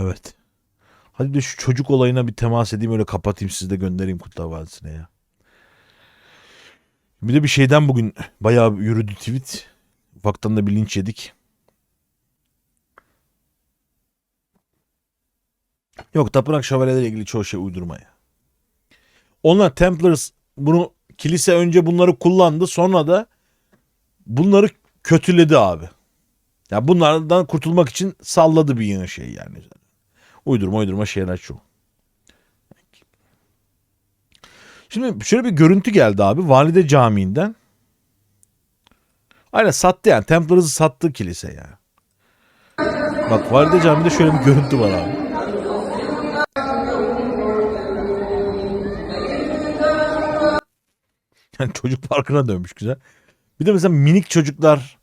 Evet. Hadi de şu çocuk olayına bir temas edeyim öyle kapatayım sizi de göndereyim Kurtlar Vadisi'ne ya. Bir de bir şeyden bugün bayağı yürüdü tweet. Ufaktan da bir linç yedik. Yok tapınak şövalyelerle ilgili çoğu şey uydurma ya. Onlar Templars bunu kilise önce bunları kullandı sonra da bunları kötüledi abi. Ya bunlardan kurtulmak için salladı bir yeni şey yani. Uydurma uydurma şeyler çoğu. Şimdi şöyle bir görüntü geldi abi Valide Camii'nden. Aynen sattı yani. Templars'ı sattı kilise yani. Bak Valide Camii'de şöyle bir görüntü var abi. Yani çocuk parkına dönmüş güzel. Bir de mesela minik çocuklar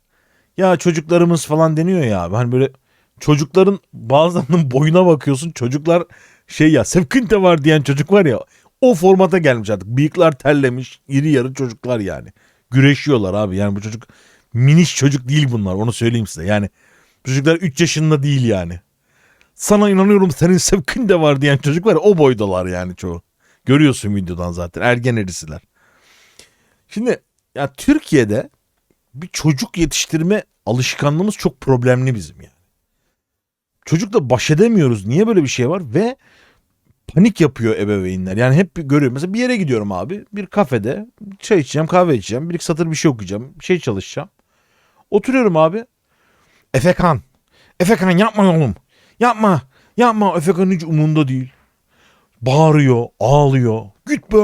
ya çocuklarımız falan deniyor ya abi. Hani böyle çocukların bazılarının boyuna bakıyorsun. Çocuklar şey ya sevkinte var diyen çocuk var ya. O formata gelmiş artık. Bıyıklar terlemiş. iri yarı çocuklar yani. Güreşiyorlar abi. Yani bu çocuk miniş çocuk değil bunlar. Onu söyleyeyim size. Yani çocuklar 3 yaşında değil yani. Sana inanıyorum senin sevkin de var diyen çocuk var ya o boydalar yani çoğu. Görüyorsun videodan zaten ergen erisiler. Şimdi ya Türkiye'de bir çocuk yetiştirme alışkanlığımız çok problemli bizim yani. Çocukla baş edemiyoruz. Niye böyle bir şey var? Ve panik yapıyor ebeveynler. Yani hep bir görüyorum. Mesela bir yere gidiyorum abi. Bir kafede çay içeceğim, kahve içeceğim. Bir iki satır bir şey okuyacağım. Bir şey çalışacağım. Oturuyorum abi. Efekan. Efekan yapma oğlum. Yapma. Yapma. Efekan hiç umurunda değil. Bağırıyor, ağlıyor. Git be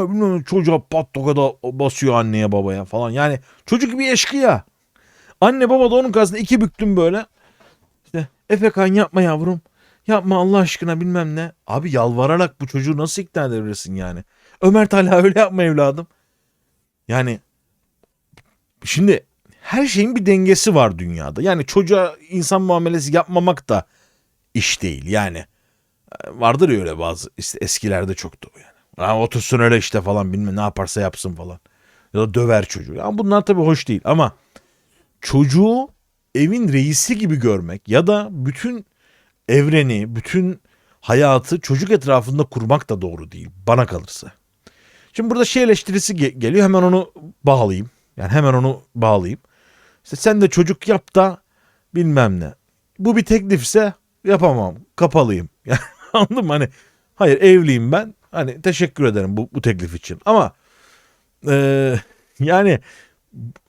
çocuğa pat tokada basıyor anneye babaya falan. Yani çocuk gibi eşkıya. Anne baba da onun karşısında iki büktüm böyle. Efekan yapma yavrum. Yapma Allah aşkına bilmem ne. Abi yalvararak bu çocuğu nasıl ikna edebilirsin yani? Ömer Talha öyle yapma evladım. Yani şimdi her şeyin bir dengesi var dünyada. Yani çocuğa insan muamelesi yapmamak da iş değil. Yani e, vardır ya öyle bazı eskilerde çoktu bu yani. Ha, otursun öyle işte falan bilmem ne yaparsa yapsın falan. Ya da döver çocuğu. Yani bunlar tabii hoş değil ama çocuğu evin reisi gibi görmek ya da bütün evreni, bütün hayatı çocuk etrafında kurmak da doğru değil bana kalırsa. Şimdi burada şey eleştirisi ge- geliyor hemen onu bağlayayım. Yani hemen onu bağlayayım. İşte sen de çocuk yap da bilmem ne. Bu bir teklifse yapamam. Kapalıyım. Yani anladın mı? Hani hayır evliyim ben. Hani teşekkür ederim bu, bu teklif için. Ama eee, yani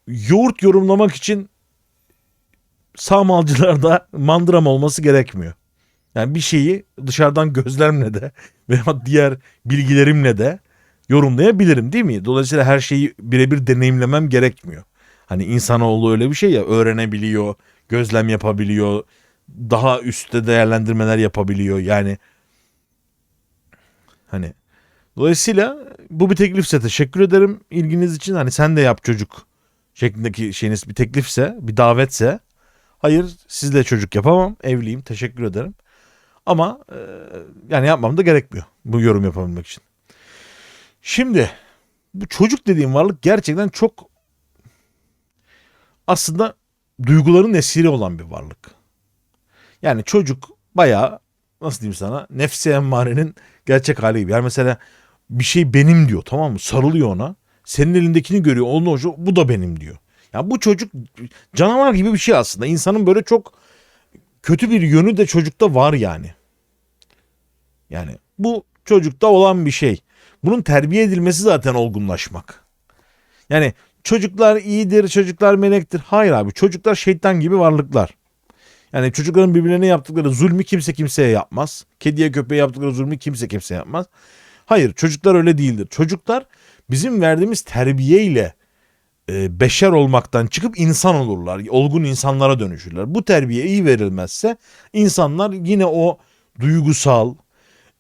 yoğurt yorumlamak için sağmalcılarda mandram olması gerekmiyor. Yani bir şeyi dışarıdan gözlemle de veya diğer bilgilerimle de yorumlayabilirim değil mi? Dolayısıyla her şeyi birebir deneyimlemem gerekmiyor. Hani insanoğlu öyle bir şey ya öğrenebiliyor, gözlem yapabiliyor, daha üstte değerlendirmeler yapabiliyor. Yani hani dolayısıyla bu bir teklifse teşekkür ederim ilginiz için. Hani sen de yap çocuk şeklindeki şeyiniz bir teklifse, bir davetse hayır sizle çocuk yapamam, evliyim, teşekkür ederim. Ama e, yani yapmam da gerekmiyor bu yorum yapabilmek için. Şimdi bu çocuk dediğim varlık gerçekten çok aslında duyguların esiri olan bir varlık. Yani çocuk bayağı nasıl diyeyim sana nefsi emmarenin gerçek hali gibi. Yani mesela bir şey benim diyor tamam mı? Sarılıyor ona. Senin elindekini görüyor. Onun hoca bu da benim diyor. Ya bu çocuk canavar gibi bir şey aslında. İnsanın böyle çok kötü bir yönü de çocukta var yani. Yani bu çocukta olan bir şey. Bunun terbiye edilmesi zaten olgunlaşmak. Yani çocuklar iyidir, çocuklar melektir. Hayır abi çocuklar şeytan gibi varlıklar. Yani çocukların birbirlerine yaptıkları zulmü kimse kimseye yapmaz. Kediye köpeğe yaptıkları zulmü kimse kimseye yapmaz. Hayır çocuklar öyle değildir. Çocuklar bizim verdiğimiz terbiyeyle e, beşer olmaktan çıkıp insan olurlar. Olgun insanlara dönüşürler. Bu terbiye iyi verilmezse insanlar yine o duygusal,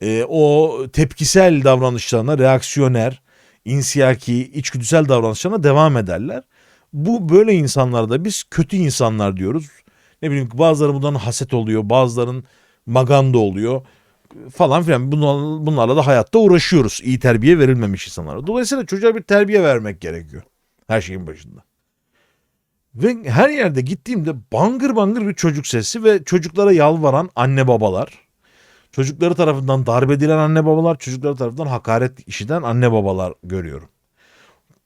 e, o tepkisel davranışlarına, reaksiyoner, insiyaki, içgüdüsel davranışlarına devam ederler. Bu böyle insanlarda biz kötü insanlar diyoruz. Ne bileyim bazıları bundan haset oluyor, bazılarının maganda oluyor falan filan. Bunlarla da hayatta uğraşıyoruz. İyi terbiye verilmemiş insanlara. Dolayısıyla çocuğa bir terbiye vermek gerekiyor. Her şeyin başında. Ve her yerde gittiğimde bangır bangır bir çocuk sesi ve çocuklara yalvaran anne babalar. Çocukları tarafından darp edilen anne babalar, çocukları tarafından hakaret işiten anne babalar görüyorum.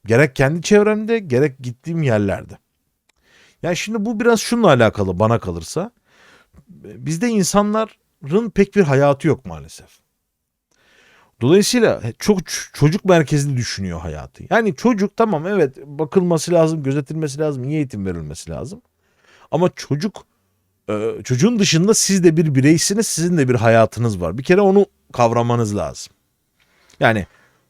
Gerek kendi çevremde, gerek gittiğim yerlerde. Yani şimdi bu biraz şununla alakalı bana kalırsa. Bizde insanların pek bir hayatı yok maalesef. Dolayısıyla çok çocuk merkezli düşünüyor hayatı. Yani çocuk tamam evet bakılması lazım, gözetilmesi lazım, iyi eğitim verilmesi lazım. Ama çocuk e, çocuğun dışında siz de bir bireysiniz, sizin de bir hayatınız var. Bir kere onu kavramanız lazım. Yani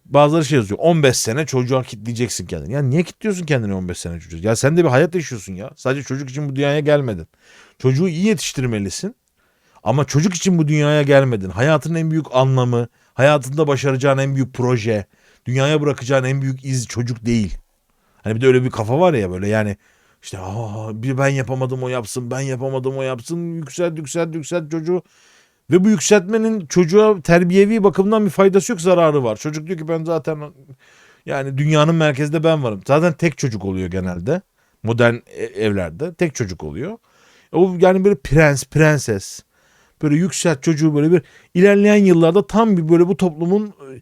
bazıları şey yazıyor 15 sene çocuğa kitleyeceksin kendini. Ya niye kilitliyorsun kendini 15 sene çocuğa? Ya sen de bir hayat yaşıyorsun ya. Sadece çocuk için bu dünyaya gelmedin. Çocuğu iyi yetiştirmelisin. Ama çocuk için bu dünyaya gelmedin. Hayatın en büyük anlamı, hayatında başaracağın en büyük proje, dünyaya bırakacağın en büyük iz çocuk değil. Hani bir de öyle bir kafa var ya böyle yani işte Aa, bir ben yapamadım o yapsın, ben yapamadım o yapsın. Yükselt, yükselt, yükselt çocuğu. Ve bu yükseltmenin çocuğa terbiyevi bakımdan bir faydası yok, zararı var. Çocuk diyor ki ben zaten yani dünyanın merkezinde ben varım. Zaten tek çocuk oluyor genelde. Modern e- evlerde tek çocuk oluyor. O yani böyle prens, prenses. Böyle yükselt çocuğu böyle bir ilerleyen yıllarda tam bir böyle bu toplumun e,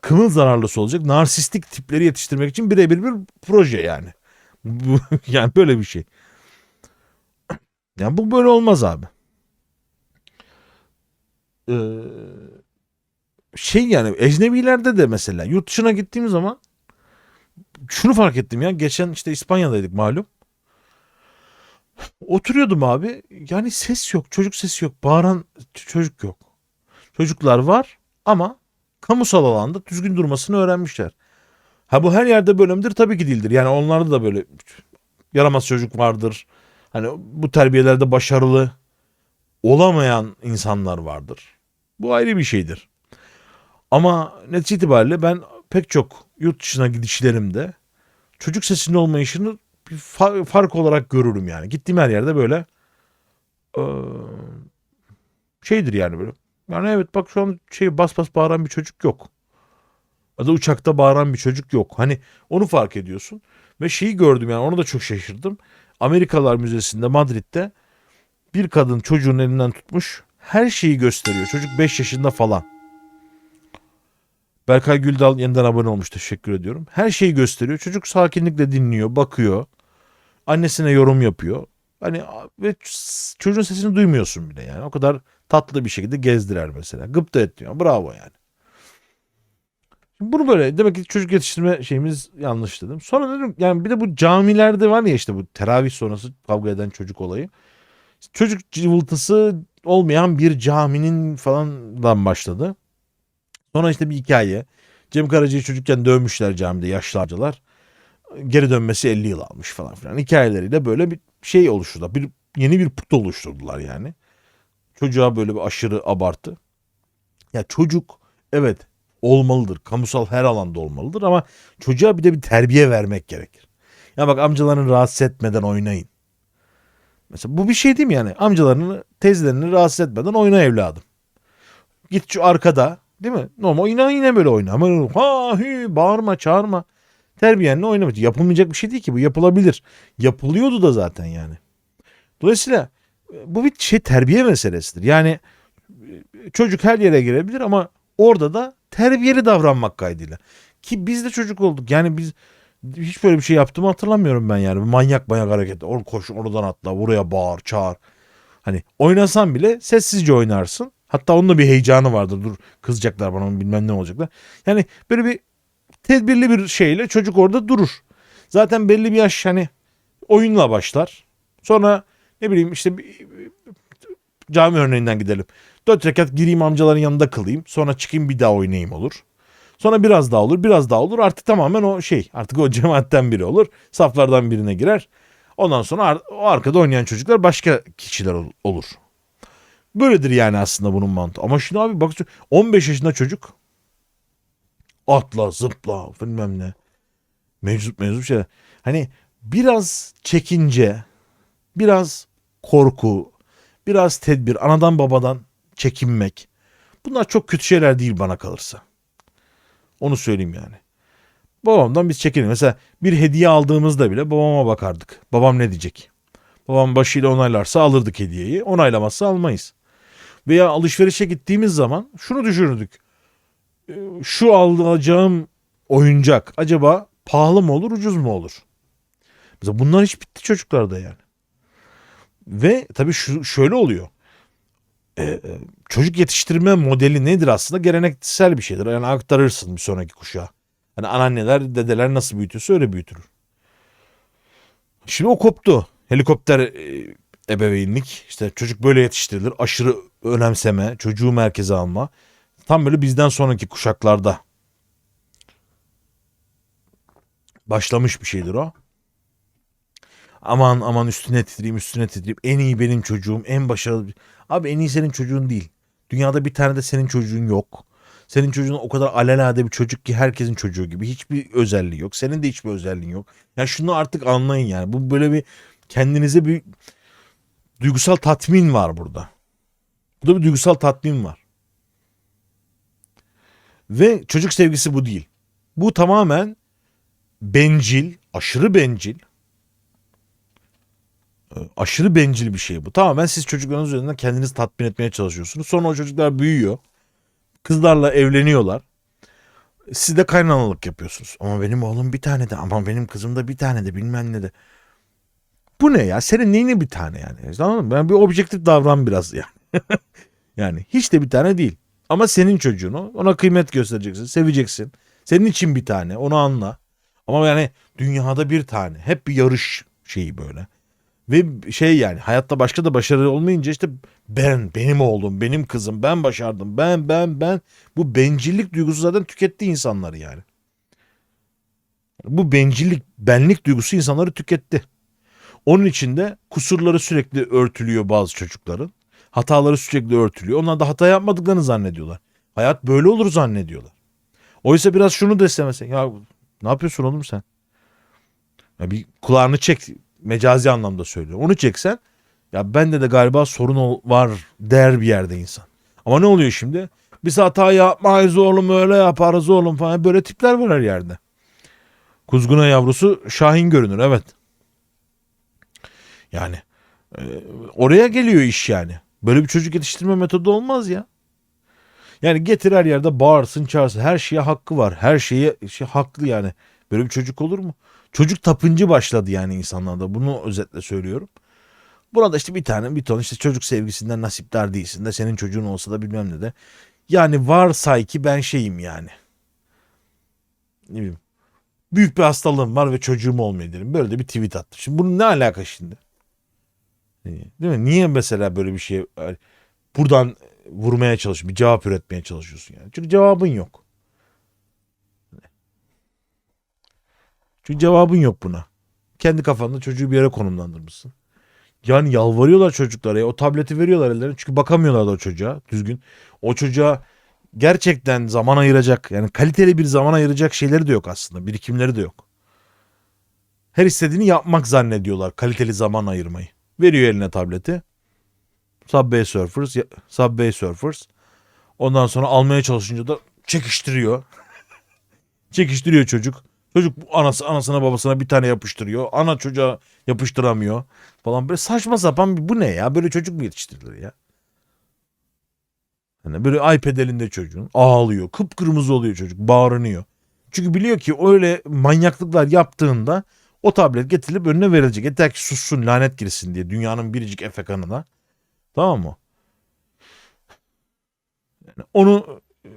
kımıl zararlısı olacak. Narsistik tipleri yetiştirmek için birebir bir proje yani. Yani böyle bir şey. Yani bu böyle olmaz abi. Ee, şey yani ecnebilerde de mesela yurt dışına gittiğim zaman şunu fark ettim ya. Geçen işte İspanya'daydık malum. Oturuyordum abi. Yani ses yok. Çocuk sesi yok. Bağıran çocuk yok. Çocuklar var ama kamusal alanda düzgün durmasını öğrenmişler. Ha bu her yerde böyle midir? Tabii ki değildir. Yani onlarda da böyle yaramaz çocuk vardır. Hani bu terbiyelerde başarılı olamayan insanlar vardır. Bu ayrı bir şeydir. Ama netice itibariyle ben pek çok yurt dışına gidişlerimde çocuk sesinin olmayışını bir fa- fark olarak görürüm yani. Gittiğim her yerde böyle eee, şeydir yani böyle. Yani evet bak şu an şey bas bas bağıran bir çocuk yok. Ya da uçakta bağıran bir çocuk yok. Hani onu fark ediyorsun. Ve şeyi gördüm yani onu da çok şaşırdım. Amerikalar Müzesi'nde Madrid'de bir kadın çocuğun elinden tutmuş. Her şeyi gösteriyor. Çocuk 5 yaşında falan. Berkay Güldal yeniden abone olmuş. Teşekkür ediyorum. Her şeyi gösteriyor. Çocuk sakinlikle dinliyor, bakıyor. Annesine yorum yapıyor. Hani ve çocuğun sesini duymuyorsun bile yani. O kadar tatlı bir şekilde gezdirer mesela. Gıpta etmiyor. Bravo yani. Bunu böyle demek ki çocuk yetiştirme şeyimiz yanlış dedim. Sonra dedim yani bir de bu camilerde var ya işte bu teravih sonrası kavga eden çocuk olayı. Çocuk cıvıltısı olmayan bir caminin falandan başladı. Sonra işte bir hikaye. Cem Karaca'yı çocukken dövmüşler camide yaşlılarcalar. Geri dönmesi 50 yıl almış falan filan. Hikayeleriyle böyle bir şey oluşturdular. Bir, yeni bir put oluşturdular yani. Çocuğa böyle bir aşırı abartı. Ya çocuk evet olmalıdır. Kamusal her alanda olmalıdır ama çocuğa bir de bir terbiye vermek gerekir. Ya bak amcalarını rahatsız etmeden oynayın. Mesela bu bir şey değil mi yani? Amcalarını, teyzelerini rahatsız etmeden oyna evladım. Git şu arkada değil mi? Normal oyna yine böyle oyna. Ama ha hü bağırma çağırma. Terbiyenle oynama. Yapılmayacak bir şey değil ki bu yapılabilir. Yapılıyordu da zaten yani. Dolayısıyla e, bu bir şey terbiye meselesidir. Yani e, çocuk her yere girebilir ama orada da terbiyeli davranmak kaydıyla. Ki biz de çocuk olduk. Yani biz hiç böyle bir şey yaptığımı hatırlamıyorum ben yani. Manyak manyak hareket. Or koş oradan atla, buraya bağır, çağır. Hani oynasan bile sessizce oynarsın. Hatta onun da bir heyecanı vardır. Dur kızacaklar bana bilmem ne olacaklar. Yani böyle bir tedbirli bir şeyle çocuk orada durur. Zaten belli bir yaş hani oyunla başlar. Sonra ne bileyim işte bir- cami örneğinden gidelim. Dört rekat gireyim amcaların yanında kılayım. Sonra çıkayım bir daha oynayayım olur. Sonra biraz daha olur, biraz daha olur. Artık tamamen o şey, artık o cemaatten biri olur. Saflardan birine girer. Ondan sonra o arkada oynayan çocuklar başka kişiler ol- olur. Böyledir yani aslında bunun mantığı. Ama şimdi abi bak 15 yaşında çocuk atla, zıpla bilmem ne. Meczup meczup şeyler. Hani biraz çekince, biraz korku, biraz tedbir, anadan babadan çekinmek. Bunlar çok kötü şeyler değil bana kalırsa. Onu söyleyeyim yani. Babamdan biz çekinelim. Mesela bir hediye aldığımızda bile babama bakardık. Babam ne diyecek? Babam başıyla onaylarsa alırdık hediyeyi. Onaylamazsa almayız. Veya alışverişe gittiğimiz zaman şunu düşünürdük. Ee, Şu alacağım oyuncak acaba pahalı mı olur ucuz mu olur? Mesela bunlar hiç bitti çocuklarda yani. Ve tabii şu, şöyle oluyor. Ee, e, çocuk yetiştirme modeli nedir aslında? Geleneksel bir şeydir. Yani aktarırsın bir sonraki kuşağa. Hani anneanneler, dedeler nasıl büyütüyorsa öyle büyütür. Şimdi o koptu. Helikopter e, ebeveynlik. işte çocuk böyle yetiştirilir. Aşırı önemseme, çocuğu merkeze alma. Tam böyle bizden sonraki kuşaklarda başlamış bir şeydir o. Aman aman üstüne titreyeyim üstüne titreyeyim. En iyi benim çocuğum en başarılı. Abi en iyi senin çocuğun değil. Dünyada bir tane de senin çocuğun yok. Senin çocuğun o kadar alelade bir çocuk ki herkesin çocuğu gibi. Hiçbir özelliği yok. Senin de hiçbir özelliğin yok. Ya şunu artık anlayın yani. Bu böyle bir kendinize bir duygusal tatmin var burada. Burada bir duygusal tatmin var. Ve çocuk sevgisi bu değil. Bu tamamen bencil, aşırı bencil, e, aşırı bencil bir şey bu. Tamamen siz çocuklarınız üzerinden kendinizi tatmin etmeye çalışıyorsunuz. Sonra o çocuklar büyüyor. Kızlarla evleniyorlar. Siz de kaynanalık yapıyorsunuz. Ama benim oğlum bir tane de ama benim kızım da bir tane de bilmem ne de. Bu ne ya? Senin neyine bir tane yani? Anladın mı? Ben bir objektif davran biraz yani. yani hiç de bir tane değil. Ama senin çocuğun o. Ona kıymet göstereceksin. Seveceksin. Senin için bir tane. Onu anla. Ama yani dünyada bir tane. Hep bir yarış şeyi böyle. Ve şey yani hayatta başka da başarı olmayınca işte ben, benim oğlum, benim kızım, ben başardım, ben, ben, ben. Bu bencillik duygusu zaten tüketti insanları yani. Bu bencillik, benlik duygusu insanları tüketti. Onun için de kusurları sürekli örtülüyor bazı çocukların. Hataları sürekli örtülüyor. Onlar da hata yapmadıklarını zannediyorlar. Hayat böyle olur zannediyorlar. Oysa biraz şunu da istemesen. Ya ne yapıyorsun oğlum sen? Ya bir kulağını çek. Mecazi anlamda söylüyorum. Onu çeksen ya bende de galiba sorun var der bir yerde insan. Ama ne oluyor şimdi? Biz hata yapmayız oğlum öyle yaparız oğlum falan. Böyle tipler var her yerde. Kuzguna yavrusu Şahin görünür evet. Yani e, oraya geliyor iş yani. Böyle bir çocuk yetiştirme metodu olmaz ya. Yani getir her yerde bağırsın çağırsın. Her şeye hakkı var. Her şeye şey haklı yani. Böyle bir çocuk olur mu? Çocuk tapıncı başladı yani insanlarda. Bunu özetle söylüyorum. Burada işte bir tane bir ton işte çocuk sevgisinden nasipdar değilsin de senin çocuğun olsa da bilmem ne de. Yani varsay ki ben şeyim yani. Ne bileyim. Büyük bir hastalığım var ve çocuğum olmuyor derim. Böyle de bir tweet attım. Şimdi bunun ne alaka şimdi? Değil mi? Niye mesela böyle bir şey buradan vurmaya çalış, bir cevap üretmeye çalışıyorsun yani? Çünkü cevabın yok. Çünkü cevabın yok buna. Kendi kafanda çocuğu bir yere konumlandırmışsın. Yani yalvarıyorlar çocuklara ya. O tableti veriyorlar ellerine. Çünkü bakamıyorlar da o çocuğa düzgün. O çocuğa gerçekten zaman ayıracak yani kaliteli bir zaman ayıracak şeyleri de yok aslında. Birikimleri de yok. Her istediğini yapmak zannediyorlar kaliteli zaman ayırmayı. Veriyor eline tableti. Subway Surfers, Subway Surfers. Ondan sonra almaya çalışınca da çekiştiriyor. çekiştiriyor çocuk. Çocuk anası anasına babasına bir tane yapıştırıyor. Ana çocuğa yapıştıramıyor falan. Böyle saçma sapan bir bu ne ya? Böyle çocuk mu yetiştirilir ya? Yani böyle iPad elinde çocuğun ağlıyor. Kıpkırmızı oluyor çocuk. Bağırınıyor. Çünkü biliyor ki öyle manyaklıklar yaptığında o tablet getirilip önüne verilecek. Yeter ki sussun lanet girsin diye dünyanın biricik efekanına. Tamam mı? Yani onu e,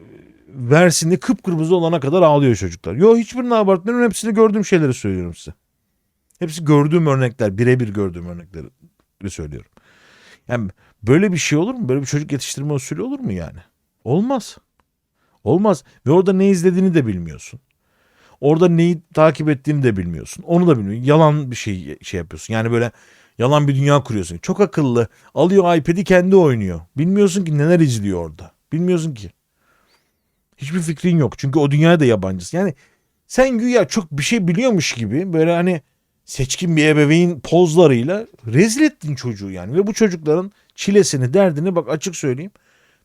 versin diye kıpkırmızı olana kadar ağlıyor çocuklar. Yo hiçbirini abartmıyorum. Hepsini gördüğüm şeyleri söylüyorum size. Hepsi gördüğüm örnekler. Birebir gördüğüm örnekleri söylüyorum. Yani böyle bir şey olur mu? Böyle bir çocuk yetiştirme usulü olur mu yani? Olmaz. Olmaz. Ve orada ne izlediğini de bilmiyorsun. Orada neyi takip ettiğini de bilmiyorsun. Onu da bilmiyorsun. Yalan bir şey şey yapıyorsun. Yani böyle yalan bir dünya kuruyorsun. Çok akıllı. Alıyor iPad'i kendi oynuyor. Bilmiyorsun ki neler izliyor orada. Bilmiyorsun ki. Hiçbir fikrin yok. Çünkü o dünyaya da yabancısın. Yani sen güya çok bir şey biliyormuş gibi böyle hani seçkin bir ebeveyn pozlarıyla rezil ettin çocuğu yani. Ve bu çocukların çilesini, derdini bak açık söyleyeyim.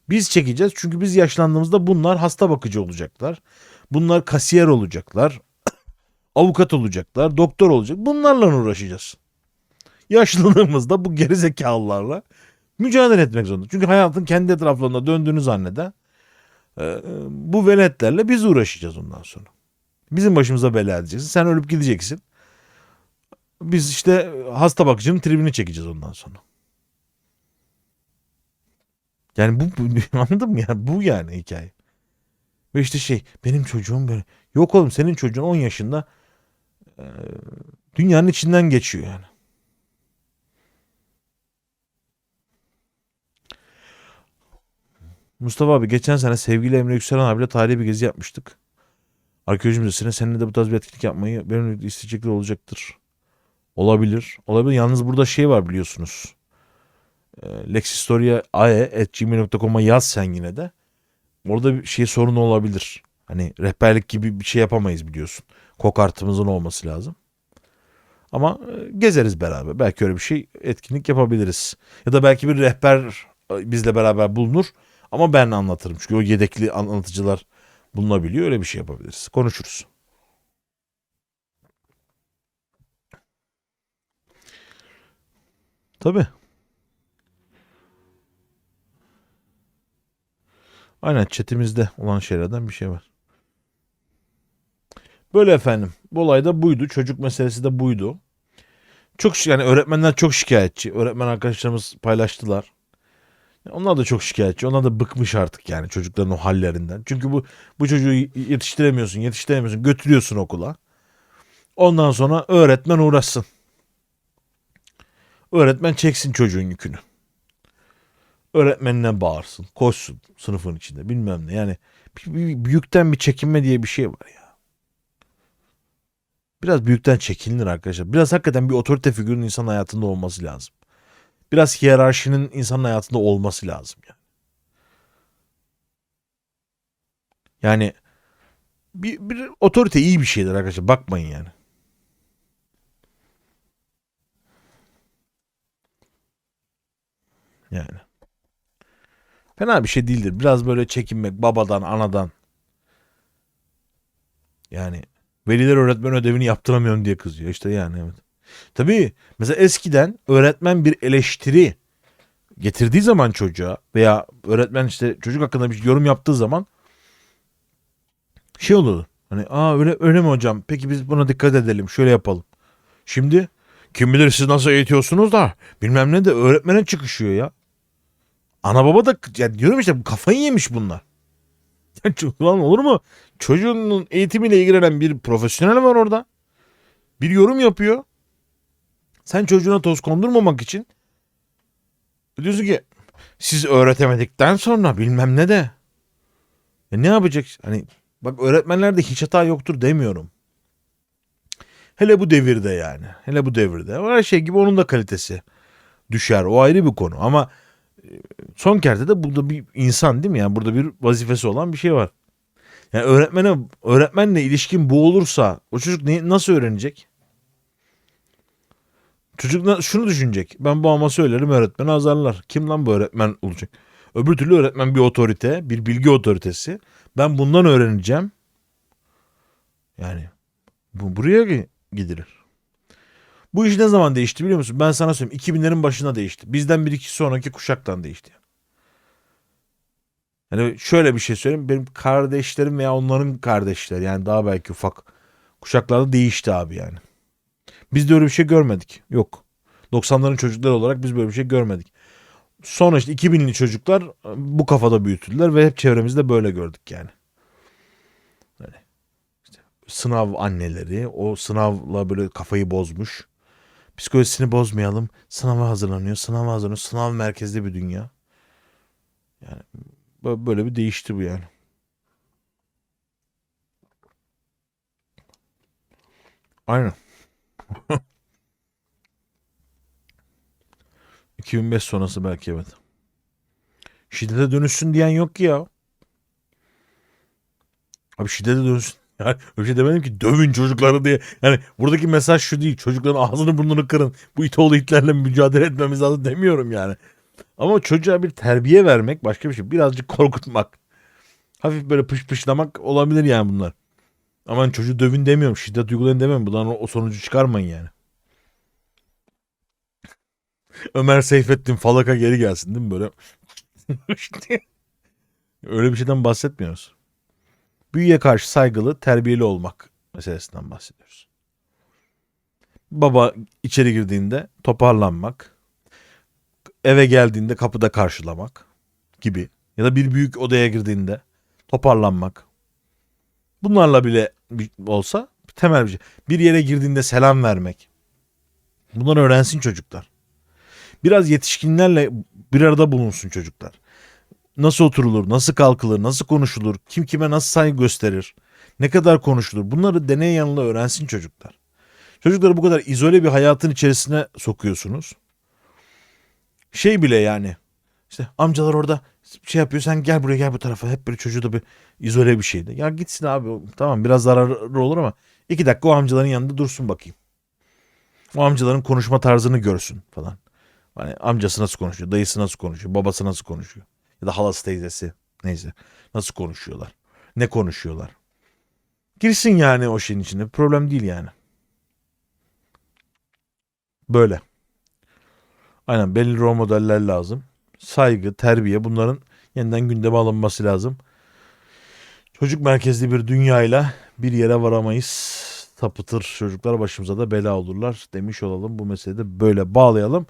Biz çekeceğiz. Çünkü biz yaşlandığımızda bunlar hasta bakıcı olacaklar. Bunlar kasiyer olacaklar. Avukat olacaklar, doktor olacak. Bunlarla uğraşacağız. Yaşlandığımızda bu gerizekalılarla Mücadele etmek zorunda. Çünkü hayatın kendi etraflarında döndüğünü zanneden e, bu veletlerle biz uğraşacağız ondan sonra. Bizim başımıza bela edeceksin. Sen ölüp gideceksin. Biz işte hasta bakıcının tribini çekeceğiz ondan sonra. Yani bu, bu anladın mı ya? Bu yani hikaye. Ve işte şey benim çocuğum böyle. Yok oğlum senin çocuğun 10 yaşında e, dünyanın içinden geçiyor yani. Mustafa abi geçen sene sevgili Emre Yükselen abiyle tarihi bir gezi yapmıştık. Arkeoloji Müzesi'ne seninle de bu tarz bir etkinlik yapmayı benimle de isteyecekler olacaktır. Olabilir. Olabilir. Yalnız burada şey var biliyorsunuz. E, lexhistoriaae.gmail.com'a yaz sen yine de. Orada bir şey sorunu olabilir. Hani rehberlik gibi bir şey yapamayız biliyorsun. Kokartımızın olması lazım. Ama e, gezeriz beraber. Belki öyle bir şey etkinlik yapabiliriz. Ya da belki bir rehber e, bizle beraber bulunur. Ama ben anlatırım. Çünkü o yedekli anlatıcılar bulunabiliyor. Öyle bir şey yapabiliriz. Konuşuruz. Tabii. Aynen chatimizde olan şeylerden bir şey var. Böyle efendim. Bu olay da buydu. Çocuk meselesi de buydu. Çok yani öğretmenler çok şikayetçi. Öğretmen arkadaşlarımız paylaştılar. Onlar da çok şikayetçi. Onlar da bıkmış artık yani çocukların o hallerinden. Çünkü bu bu çocuğu yetiştiremiyorsun, yetiştiremiyorsun, götürüyorsun okula. Ondan sonra öğretmen uğraşsın. Öğretmen çeksin çocuğun yükünü. Öğretmenine bağırsın, koşsun sınıfın içinde bilmem ne. Yani büyükten bir çekinme diye bir şey var ya. Biraz büyükten çekinilir arkadaşlar. Biraz hakikaten bir otorite figürünün insan hayatında olması lazım. Biraz hiyerarşinin insanın hayatında olması lazım yani. Yani bir, bir otorite iyi bir şeydir arkadaşlar. Bakmayın yani. Yani. Fena bir şey değildir. Biraz böyle çekinmek babadan, anadan. Yani veliler öğretmen ödevini yaptıramıyorum diye kızıyor. İşte yani evet. Tabii mesela eskiden öğretmen bir eleştiri getirdiği zaman çocuğa veya öğretmen işte çocuk hakkında bir yorum yaptığı zaman şey olurdu. Hani aa öyle öyle mi hocam? Peki biz buna dikkat edelim. Şöyle yapalım. Şimdi kim bilir siz nasıl eğitiyorsunuz da bilmem ne de öğretmene çıkışıyor ya. Ana baba da ya diyorum işte kafayı yemiş bunlar. Ya ço- Lan olur mu? Çocuğunun eğitimiyle ilgilenen bir profesyonel var orada. Bir yorum yapıyor. Sen çocuğuna toz kondurmamak için diyorsun ki siz öğretemedikten sonra bilmem ne de. E ne yapacak? Hani bak öğretmenlerde hiç hata yoktur demiyorum. Hele bu devirde yani. Hele bu devirde. Her şey gibi onun da kalitesi düşer. O ayrı bir konu. Ama e, son kerde de burada bir insan değil mi? Yani burada bir vazifesi olan bir şey var. Yani öğretmene öğretmenle ilişkin bu olursa o çocuk ne, nasıl öğrenecek? Çocuk şunu düşünecek. Ben babama söylerim öğretmen azarlar. Kim lan bu öğretmen olacak? Öbür türlü öğretmen bir otorite, bir bilgi otoritesi. Ben bundan öğreneceğim. Yani bu buraya gi- gidilir. Bu iş ne zaman değişti biliyor musun? Ben sana söyleyeyim. 2000'lerin başına değişti. Bizden bir iki sonraki kuşaktan değişti. Yani şöyle bir şey söyleyeyim. Benim kardeşlerim veya onların kardeşleri yani daha belki ufak kuşaklarda değişti abi yani. Biz de öyle bir şey görmedik. Yok. 90'ların çocukları olarak biz böyle bir şey görmedik. Sonra işte 2000'li çocuklar bu kafada büyütüldüler ve hep çevremizde böyle gördük yani. Hani işte sınav anneleri o sınavla böyle kafayı bozmuş. Psikolojisini bozmayalım. Sınava hazırlanıyor. Sınava hazırlanıyor. Sınav merkezli bir dünya. Yani böyle bir değişti bu yani. Aynen. 2005 sonrası belki evet. Şiddete dönüşsün diyen yok ki ya. Abi şiddete dönüşsün. Yani öyle şey demedim ki dövün çocukları diye. Yani buradaki mesaj şu değil. Çocukların ağzını burnunu kırın. Bu it oğlu itlerle mücadele etmemiz lazım demiyorum yani. Ama çocuğa bir terbiye vermek başka bir şey. Birazcık korkutmak. Hafif böyle pış pışlamak olabilir yani bunlar. Aman çocuğu dövün demiyorum. Şiddet uygulayın demiyorum. Bundan o, sonucu çıkarmayın yani. Ömer Seyfettin falaka geri gelsin değil mi böyle? Öyle bir şeyden bahsetmiyoruz. Büyüye karşı saygılı, terbiyeli olmak meselesinden bahsediyoruz. Baba içeri girdiğinde toparlanmak, eve geldiğinde kapıda karşılamak gibi ya da bir büyük odaya girdiğinde toparlanmak. Bunlarla bile olsa temel bir şey. Bir yere girdiğinde selam vermek. Bunları öğrensin çocuklar. Biraz yetişkinlerle bir arada bulunsun çocuklar. Nasıl oturulur, nasıl kalkılır, nasıl konuşulur, kim kime nasıl saygı gösterir, ne kadar konuşulur. Bunları deney yanıyla öğrensin çocuklar. Çocukları bu kadar izole bir hayatın içerisine sokuyorsunuz. Şey bile yani işte amcalar orada şey yapıyor sen gel buraya gel bu tarafa hep böyle çocuğu da bir izole bir şeydi. Ya gitsin abi tamam biraz zararlı olur ama iki dakika o amcaların yanında dursun bakayım. O amcaların konuşma tarzını görsün falan. Hani amcası nasıl konuşuyor, dayısı nasıl konuşuyor, babası nasıl konuşuyor. Ya da halası teyzesi neyse nasıl konuşuyorlar. Ne konuşuyorlar. Girsin yani o şeyin içine problem değil yani. Böyle. Aynen belli rol modeller lazım. Saygı, terbiye bunların yeniden gündeme alınması lazım. Çocuk merkezli bir dünyayla bir yere varamayız. Tapıtır çocuklar başımıza da bela olurlar demiş olalım. Bu meseleyi de böyle bağlayalım.